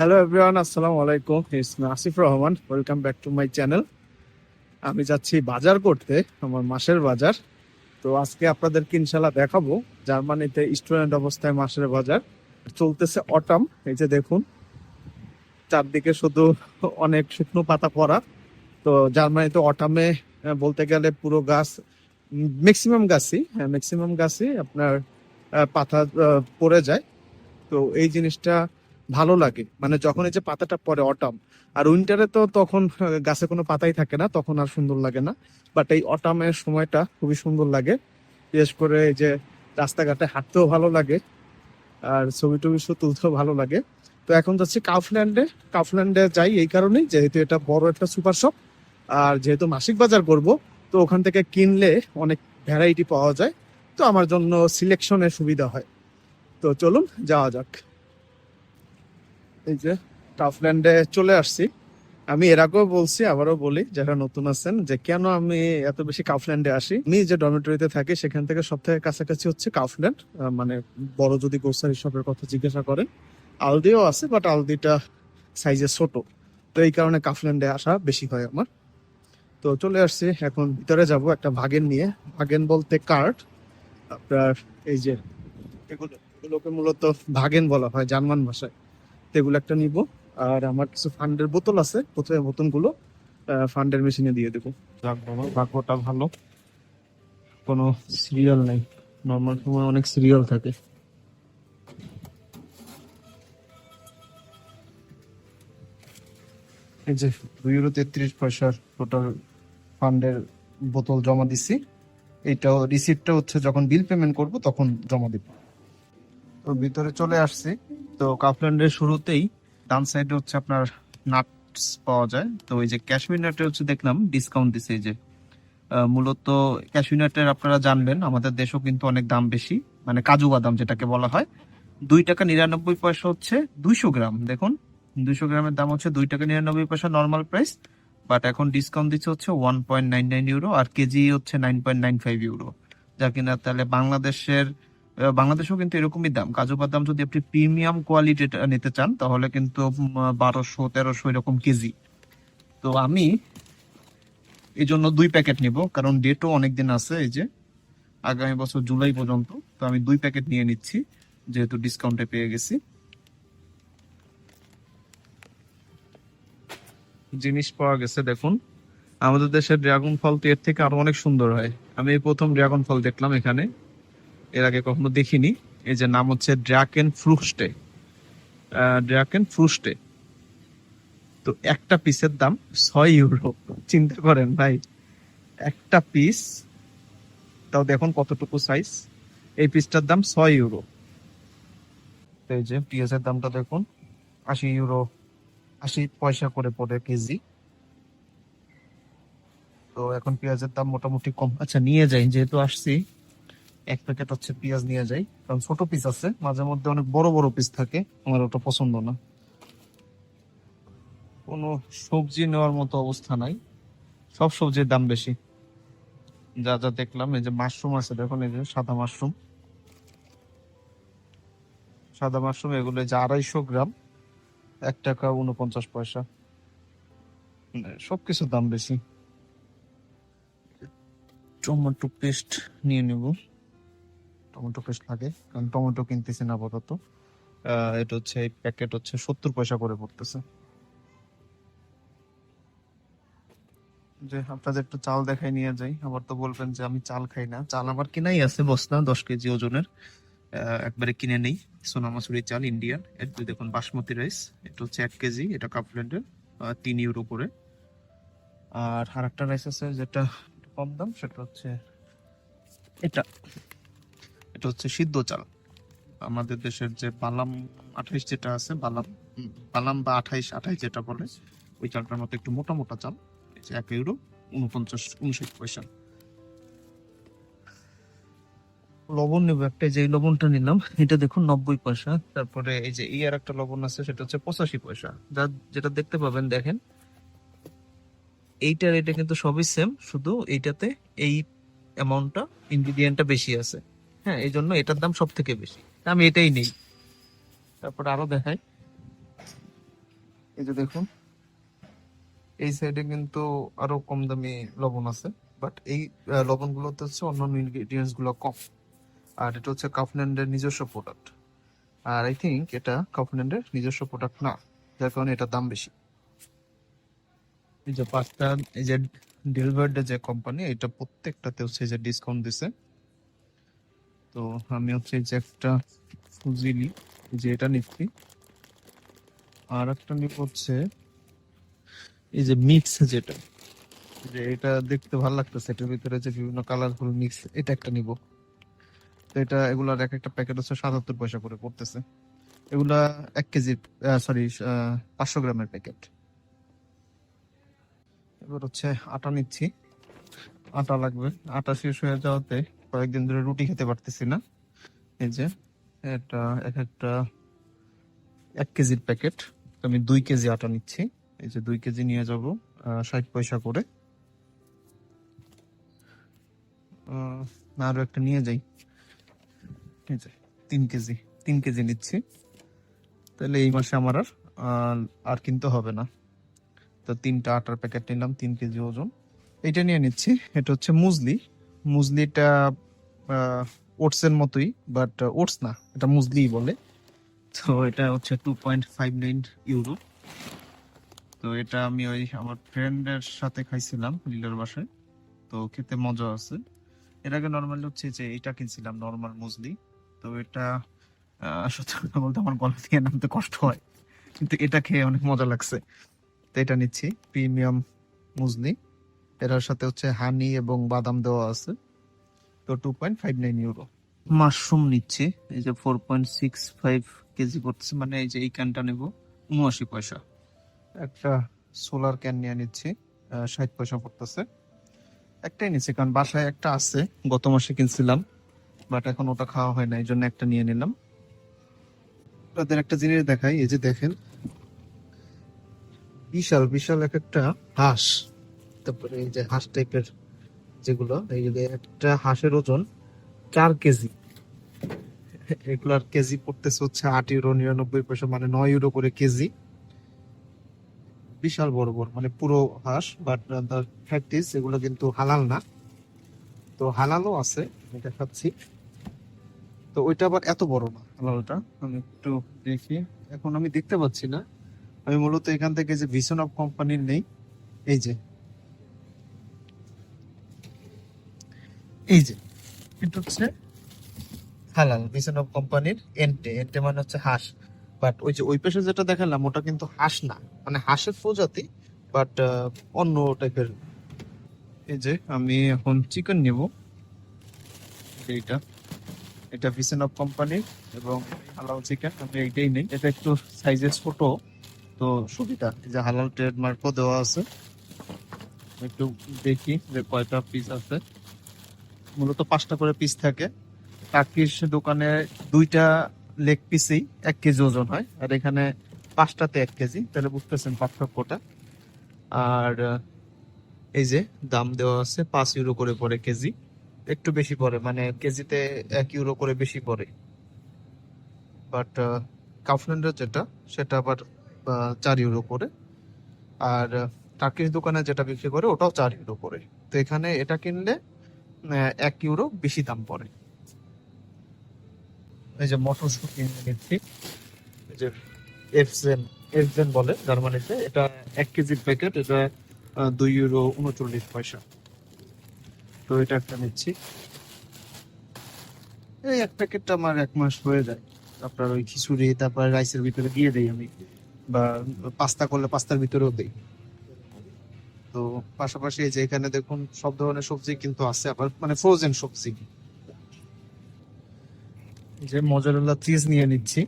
Hello everyone আসসালামু আলাইকুম is Asif Rahman welcome back to my channel আমি যাচ্ছি বাজার করতে, আমার মাসের বাজার। তো আজকে আপনাদেরকে ইনশাল্লাহ দেখাবো জার্মানিতে স্টুডেন্ট অবস্থায় মাসের বাজার। চলতেছে অটাম এই যে দেখুন, চারদিকে শুধু অনেক শুকনো পাতা পড়া। তো জার্মানিতে অটামে বলতে গেলে পুরো গাছ ম্যাক্সিমাম গাছই হ্যাঁ ম্যাক্সিমাম গাছই আপনার পাতা পড়ে যায়। তো এই জিনিসটা ভালো লাগে। মানে যখন এই যে পাতাটা পড়ে অটাম আর উইন্টারে তো তখন গাছে কোনো পাতাই থাকে না, তখন আর সুন্দর লাগে না। বাট এই অটামের সময়টা খুবই সুন্দর লাগে। বিশেষ করে এই যে রাস্তাঘাটে হাঁটতেও ভালো লাগে, আর ছবি টবি তুলতেও ভালো লাগে। তো এখন যাচ্ছি কাউফল্যান্ডে কাউফল্যান্ডে যাই এই কারণেই, যেহেতু এটা বড় একটা সুপার শপ আর যেহেতু মাসিক বাজার করব, তো ওখান থেকে কিনলে অনেক ভ্যারাইটি পাওয়া যায়। তো আমার জন্য সিলেকশনের সুবিধা হয়। তো চলুন, যাওয়া যাক। এই যে টাফল্যান্ডে চলে আসছি। আমি এর আগেও বলছি আবারও বলি যারা নতুন আছেন যে কেন আমি এত বেশি কাউফল্যান্ডে আসি? আমি যে ডরমেটরিতে থাকি সেখান থেকে সব থেকে কাছাকাছি হচ্ছে কাউফল্যান্ড আহ, মানে বড় যদি গ্রোসারি শপের কথা জিজ্ঞাসা করেন আলদিও আছে বাট আলদিটা সাইজে ছোট। তো এই কারণে কাউফল্যান্ডে আসা বেশি হয় আমার। তো চলে আসছি এখন ভিতরে যাব একটা ভাগেন নিয়ে। ভাগেন বলতে কার্ড আপনার এই যে এগুলো এগুলোকে মূলত ভাগেন বলা হয় জার্মান ভাষায়। এগুলো একটা নিব। আর আমার কিছু ফান্ডের বোতল আছে, প্রথমে বোতলগুলো ফান্ডের মেশিনে দিয়ে দেবো। যাক বাবা, ভাগ্যটা ভালো। কোনো সিরিয়াল নেই। নর্মাল সময় অনেক সিরিয়াল থাকে। এই যে দুই ইউরো তেত্রিশ পয়সার টোটাল ফান্ডের বোতল জমা দিছি। এইটাও রিসিপ্টটা হচ্ছে যখন বিল পেমেন্ট করব, তখন জমা দিব। তো ভিতরে চলে আসছি। তো কাফল্যান্ডের শুরুতেই ডান সাইডে হচ্ছে আপনার নাটস পাওয়া যায়। তো ওই যে ক্যাশমির নাটে হচ্ছে দেখলাম ডিসকাউন্ট দিছে এই যে। মূলত ক্যাশমির নাটের আপনারা জানবেন, আমাদের দেশেও কিন্তু অনেক দাম বেশি মানে কাজু বাদাম যেটাকে বলা হয়। দুই টাকা নিরানব্বই পয়সা হচ্ছে দুইশো গ্রাম, দেখুন। দুইশো গ্রামের দাম হচ্ছে দুই টাকা নিরানব্বই পয়সা নর্মাল প্রাইস বাট এখন ডিসকাউন্ট দিচ্ছে হচ্ছে one point nine nine euro আর কেজি হচ্ছে nine point nine five euro যা কিনা তাহলে বাংলাদেশের বাংলাদেশেও কিন্তু এরকমই দাম। কাজু বাদাম যদি আপনি প্রিমিয়াম কোয়ালিটি নিতে চান, তাহলে কিন্তু বারোশো, তেরোশো এরকম কেজি। তো আমি এই জন্য দুই প্যাকেট নিব, কারণ ডেটও অনেক দিন আছে এই যে, আগামী বছর জুলাই পর্যন্ত। তো আমি দুই প্যাকেট নিয়ে নিচ্ছি, যেহেতু ডিসকাউন্টে পেয়ে গেছি। জিনিস পাওয়া গেছে, দেখুন। আমাদের দেশের ড্রাগন ফল তো এর থেকে আরও অনেক সুন্দর হয়। আমি প্রথম ড্রাগন ফল দেখলাম এখানে। এর আগে কখনো দেখিনি। এই যে নাম হচ্ছে ড্রাকেন ফ্রুস্টে ড্রাকেন ফ্রুস্টে তো একটা পিসের দাম ছয় ইউরো চিন্তা করেন ভাই, একটা পিস তাও দেখুন কতটুকু সাইজ এই পিসটার দাম ছয় ইউরো এই যে পেঁয়াজের দামটা দেখুন, আশি ইউরো আশি পয়সা করে পড়ে কেজি। তো এখন পেঁয়াজের দাম মোটামুটি কম। আচ্ছা নিয়ে যাই, যেহেতু আসছি। এক প্যাকেট হচ্ছে পেঁয়াজ নিয়ে যাই, কারণ ছোট পিস আছে, মাঝে মধ্যে অনেক বড় বড় পিস থাকে, আমার ওটা পছন্দ না। কোনো সবজি নেওয়ার মতো অবস্থা নাই, সব সবজির দাম বেশি। যা যা দেখলাম, এই যে মাশরুম আছে, দেখুন এই যে সাদা মাশরুম। সাদা মাশরুম, এগুলো যে আড়াইশো গ্রাম, এক টাকা উনপঞ্চাশ পয়সা। সবকিছুর দাম বেশি। টমেটো পেস্ট নিয়ে নেব। টমেটো পেস্ট লাগে, কারণ টমেটো কিনতেছি না আপাতত এটা হচ্ছে, এই প্যাকেট হচ্ছে সত্তর পয়সা করে পড়তেছে। যে আপনাদের একটু চাল দেখাই নিয়ে যাই। আবার তো বলবেন যে আমি চাল খাই না। চাল আমার কিনাই আছে বস্তা, দশ কেজি ওজনের। একবারে কিনে নেই। সোনা মাসুরি চাল ইন্ডিয়ান এটা দেখুন, বাসমতি রাইস এটা হচ্ছে এক কেজি, এটা কাপল্যান্ডের তিন ইউরো করে। আর আরেকটা রাইস আছে, যেটা কম দাম, সেটা হচ্ছে, এটা। এটা হচ্ছে সিদ্ধ চাল। আমাদের দেশের যে বালাম আঠাইশ যেটা আছে, বালাম বালাম বা আঠাইশ আঠাইশ যেটা বলে, ওই চালটার মতো একটু মোটা মোটা চাল এক ইউরো উনপঞ্চাশ, উনষাট পয়সা। লবণ নেব একটা যে লবণটা নিলাম, এটা দেখুন নব্বই পয়সা। তারপরে এই যে এই আর একটা লবণ আছে, সেটা হচ্ছে পঁচাশি পয়সা। যা, যেটা দেখতে পাবেন, দেখেন। এইটার এটা কিন্তু সবই সেম শুধু এইটাতে এই অ্যামাউন্টটা ইনগ্রিডিয়েন্টটা বেশি আছে। হ্যাঁ এই জন্য এটার দাম সব থেকে বেশি আমি এটাই নেই। তারপর আরও দেখাই। এই যে দেখুন, এই সাইডে কিন্তু আরও কম দামি লবণ আছে বাট এই লবণগুলোতে হচ্ছে অন্যান্য ইনগ্রেডিয়েন্টসগুলো কম। আর এটা হচ্ছে কাফল্যান্ডের নিজস্ব প্রোডাক্ট আর আই থিঙ্ক এটা কাফল্যান্ডের নিজস্ব প্রোডাক্ট না, যার কারণে এটার দাম বেশি। এই যে পাঁচটা এই যে ডেলিভার্ডের যে কোম্পানি এটা প্রত্যেকটাতে হচ্ছে যে ডিসকাউন্ট দিছে। তো আমি হচ্ছে যে একটা ফুজিলি যে এটা নিচ্ছি। আর একটা নিব হচ্ছে এই যে মিক্স যেটা, যে এটা দেখতে ভালো লাগতেছে, এটার ভিতরে যে বিভিন্ন কালারফুল মিক্স এটা একটা নিব। তো এটা, এগুলার এক একটা প্যাকেট হচ্ছে সাতাত্তর পয়সা করে পড়তেছে। এগুলা এক কেজি সরি পাঁচশো গ্রামের প্যাকেট এবার হচ্ছে আটা নিচ্ছি। আটা লাগবে। আটা শেষ হয়ে যাওয়াতে কয়েকদিন ধরে রুটি খেতে পারতেছি না। এই যে, এটা এক একটা, এক কেজির প্যাকেট। আমি দুই কেজি আটা নিচ্ছি। এই যে দুই কেজি নিয়ে যাব ষাট পয়সা করে। আরও একটা নিয়ে যাই। তিন কেজি তিন কেজি নিচ্ছি। তাহলে এই মাসে আমার আর আর কিনতে হবে না। তো তিনটা আটার প্যাকেট নিলাম, তিন কেজি ওজন। এটা নিয়ে নিচ্ছি। এটা হচ্ছে মুজলি মুজলিটা ওটস এর মতোই বাট ওটস না, এটা মুজলি বলে। তো এটা হচ্ছে two point five nine euro তো এটা আমি ওই আমার ফ্রেন্ডের সাথে খাইছিলাম, লিলার বাসায়। তো খেতে মজা আছে। এর আগে নর্মালি হচ্ছে যে এটা কিনছিলাম নর্মাল মুজলি তো এটা সত্যি কথা বলতে আমার গলা দিয়ে নামতে কষ্ট হয়। কিন্তু এটা খেয়ে অনেক মজা লাগছে। তো এটা নিচ্ছি প্রিমিয়াম মুজলি এটার সাথে হচ্ছে হানি এবং বাদাম দেওয়া আছে। তো two point five nine euro mushroom নিচ্ছি। এই যে four point six five KG পড়ছে মানে এই যে এই ক্যানটা নেব। উনআশি পয়সা। একটা সোলার ক্যান নিয়ে নিচ্ছি ষাট পয়সা পড়তেছে। একটাই নিচ্ছি কারণ বাসায় একটা আছে গত মাসে কিনছিলাম বাট এখন ওটা খাওয়া হয় না এই জন্য একটা নিয়ে নিলাম। তাদের একটা জিনিস দেখাই এই যে দেখেন বিশাল বিশাল এক একটা হাঁস। তারপরে এই যে হাঁস টাইপের যেগুলো এই যে একটা হাঁসের ওজন চার কেজি। এগুলার কেজি পড়তেছে হচ্ছে আট ইউরো নিরানব্বই পয়সা মানে নয় ইউরো করে কেজি। বিশাল বড় বড় মানে পুরো হাঁস বাট ফ্যাক্ট ইজ এগুলো কিন্তু হালাল না। তো হালালও আছে আমি দেখাচ্ছি। তো ওইটা আবার এত বড় না। হালালটা আমি একটু দেখি। এখন আমি দেখতে পাচ্ছি না। আমি মূলত এখান থেকে যে ভিশন অফ কোম্পানির নেই এই যে এই যে, এটা হচ্ছে হালাল অফ কোম্পানির এন্টে এন্টে মানে হচ্ছে হাঁস। বাট ওই যে, ওই পাশে যেটা দেখালাম, ওটা কিন্তু হাঁস না। মানে হাঁসের প্রজাতি বাট অন্য টাইপের এই যে, আমি এখন চিকেন নেব। এইটা এটা ভিশন অফ কোম্পানির এবং হালাল চিকেন আমি এইটাই নেই। এটা একটু সাইজে ছোট, তো সুবিধা। যে হালাল ট্রেডমার্কও দেওয়া আছে। একটু দেখি যে কয়টা পিস আছে। মূলত পাঁচটা করে পিস থাকে। টার্কিশ দোকানে দুইটা লেগ পিসেই এক কেজি ওজন হয়। আর এখানে পাঁচটাতে এক কেজি, তাহলে বুঝতেছেন পার্থক্যটা। আর এই যে দাম দেওয়া আছে পাঁচ ইউরো করে পড়ে কেজি। একটু বেশি পড়ে মানে কেজিতে এক ইউরো করে বেশি পড়ে। বাট কাফল্যান্ডের যেটা, সেটা আবার চার ইউরো করে। আর টার্কিশ দোকানে যেটা বিক্রি করে, ওটাও চার ইউরো করে। তো এখানে এটা কিনলে এক ইউরো বেশি দাম পড়ে। এই যে মটরশুঁটি নিচ্ছি। এই যে এফজেন এফজেন বলে জার্মানিতে। এটা এক কেজির প্যাকেট এটা দুই ইউরো উনচল্লিশ পয়সা। তো এটা একটা নিচ্ছি। এই এক প্যাকেটটা আমার এক মাস হয়ে যায়। আপনার ওই খিচুড়ি, তারপর রাইসের ভিতরে দিয়ে দেই আমি। বা পাস্তা করলে পাস্তার ভিতরেও দেই। তো পাশাপাশি এই যে এখানে দেখুন সব ধরনের সবজি কিন্তু আছে আবার মানে ফ্রোজেন সবজি। যে মজারেলা চিজ নিয়ে নিচ্ছি।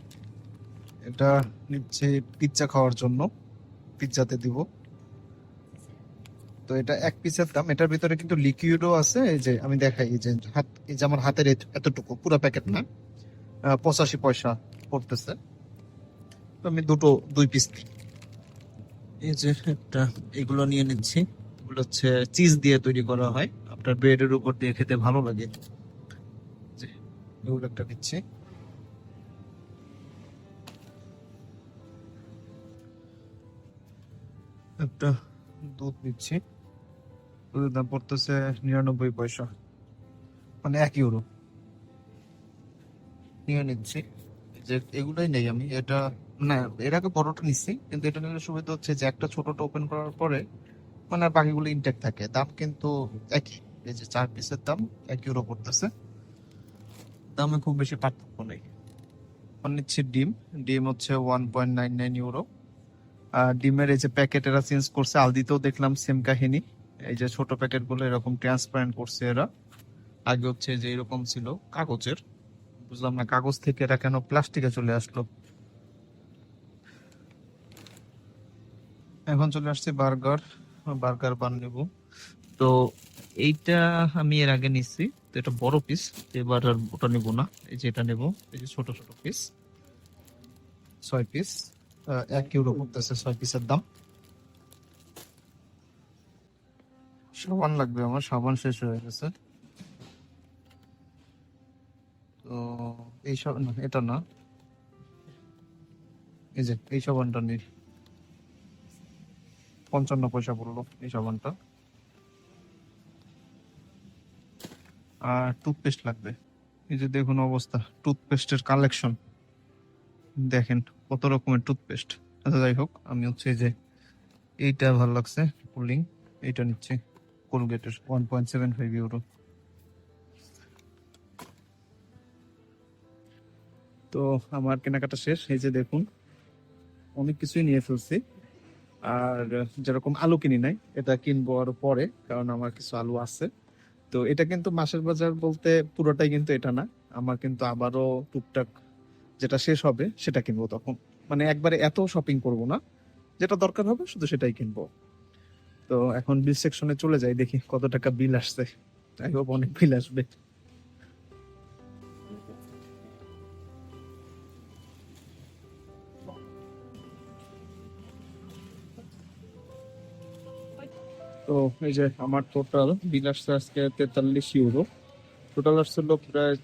এটা নিচ্ছে পিৎজা খাওয়ার জন্য। পিৎজাতে দিব। তো এটা এক পিসের দাম। এটার ভিতরে কিন্তু লিকুইডও আছে। এই যে আমি দেখাই, এই যে হাত, এই যে আমার হাতের এতটুকু, পুরো প্যাকেট না? পঁচাশি পয়সা পড়তেছে। তো আমি দুটো, দুই পিস এই যে একটা এগুলো নিয়ে নিচ্ছি। এগুলো হচ্ছে চিজ দিয়ে তৈরি করা হয়। আপনার ব্রেডের উপর দিয়ে খেতে ভালো লাগে। এগুলো একটা নিচ্ছি। একটা দুধ নিচ্ছি। দুধের দাম পড়তেছে নিরানব্বই পয়সা। মানে এক ইউরো। নিয়ে নিচ্ছি। যে এগুলোই নেই আমি। এটা না এর আগে বড়টা নিচ্ছি, কিন্তু এটা নিলে সুবিধা হচ্ছে যে একটা ছোটটা ওপেন করার পরে মানে আর বাকিগুলো ইনটেক থাকে। দাম কিন্তু একই। এই যে চার পিসের দাম এক ইউরো পড়তেছে। দামে খুব বেশি পার্থক্য নেই। নিচ্ছি ডিম। ডিম হচ্ছে one point nine nine euro আর ডিমের এই যে প্যাকেট এরা চেঞ্জ করছে, আলদিতেও দেখলাম সেম কাহিনী। এই যে ছোট প্যাকেটগুলো এরকম ট্রান্সপারেন্ট করছে এরা। আগে হচ্ছে যে এরকম ছিল কাগজের। বুঝলাম না, কাগজ থেকে এরা কেন প্লাস্টিকে চলে আসলো? এখন চলে আসছে বার্গার বার্গার বান নেব তো এইটা আমি এর আগে নিচ্ছি তো এটা বড় পিস এবার আর ওটা নেব না, এই যে এটা নেব, এই যে ছোট ছোট পিস ছয় পিস এক ইউরো পড়তেছে ছয় পিসের দাম। সাবান লাগবে আমার, সাবান শেষ হয়ে গেছে। তো এই সব এটা না। এই যে, এই সাবানটা নেই পঞ্চান্ন পয়সা পড়ল এই সাবানটা। আর টুথপেস্ট লাগবে। এই যে দেখুন অবস্থা টুথপেস্টের কালেকশন দেখেন কত রকমের টুথপেস্ট আচ্ছা যাই হোক, আমি হচ্ছে যে এইটা ভালো লাগছে কুলিং এইটা নিচ্ছি কোলগেটের one point seven five euro তো আমার কেনাকাটা শেষ। এই যে দেখুন, অনেক কিছুই নিয়ে ফেলছি। আর যেরকম আলু কিনি নাই, এটা কিনবো আরও পরে, কারণ আমার কিছু আলু আছে। তো এটা কিন্তু মাসের বাজার বলতে পুরোটাই কিন্তু এটা না, আমার কিন্তু আবারও টুকটাক যেটা শেষ হবে সেটা কিনবো তখন। মানে একবারে এত শপিং করব না, যেটা দরকার হবে শুধু সেটাই কিনবো। তো এখন বিল সেকশনে চলে যাই, দেখি কত টাকা বিল আসছে। যাই হোক, অনেক বিল আসবে। এই যে আমার টোটাল বিল আসছে আজকে তেতাল্লিশ ইউরো টোটাল আসছিল প্রায়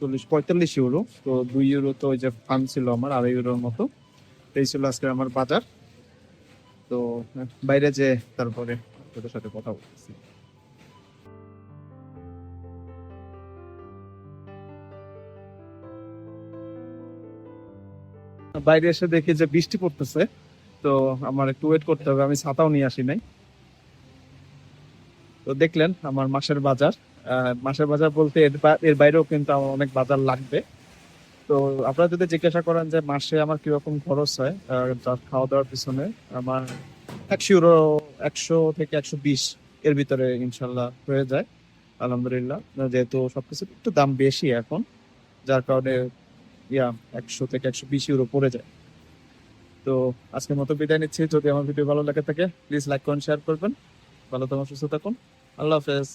চল্লিশ, পঁয়তাল্লিশ ইউরো তো দুই ইউরো তো ওই যে ফান্ড ছিল আমার, আড়াই ইউরোর মতো। এই ছিল আজকে আমার বাজার। তো বাইরে যে তারপরে তোদের সাথে কথা বলতেছি। বাইরে এসে দেখি যে বৃষ্টি পড়তেছে। তো আমার একটু ওয়েট করতে হবে, আমি ছাতাও নিয়ে আসি নাই। তো দেখলেন আমার মাসের বাজার। মাসের বাজার বলতে এর বাইরেও কিন্তু আমার অনেক বাজার লাগবে। তো আপনারা যদি জিজ্ঞাসা করেন যে মাসে আমার কীরকম খরচ হয় খাওয়া দাওয়ার পিছনে আমার একশো ইউরো, একশো থেকে একশো বিশ এর ভিতরে ইনশাল্লাহ হয়ে যায়, আলহামদুলিল্লাহ। যেহেতু সবকিছু একটু দাম বেশি এখন, যার কারণে, ইয়া, একশো থেকে একশো বিশ ইউরো পড়ে যায়। তো আজকের মতো বিদায় নিচ্ছি। যদি আমার ভিডিও ভালো লাগে থাকে প্লিজ লাইক করুন শেয়ার করবেন। ভালো থাকুন, সুস্থ থাকুন। আল্লাহ হাফেজ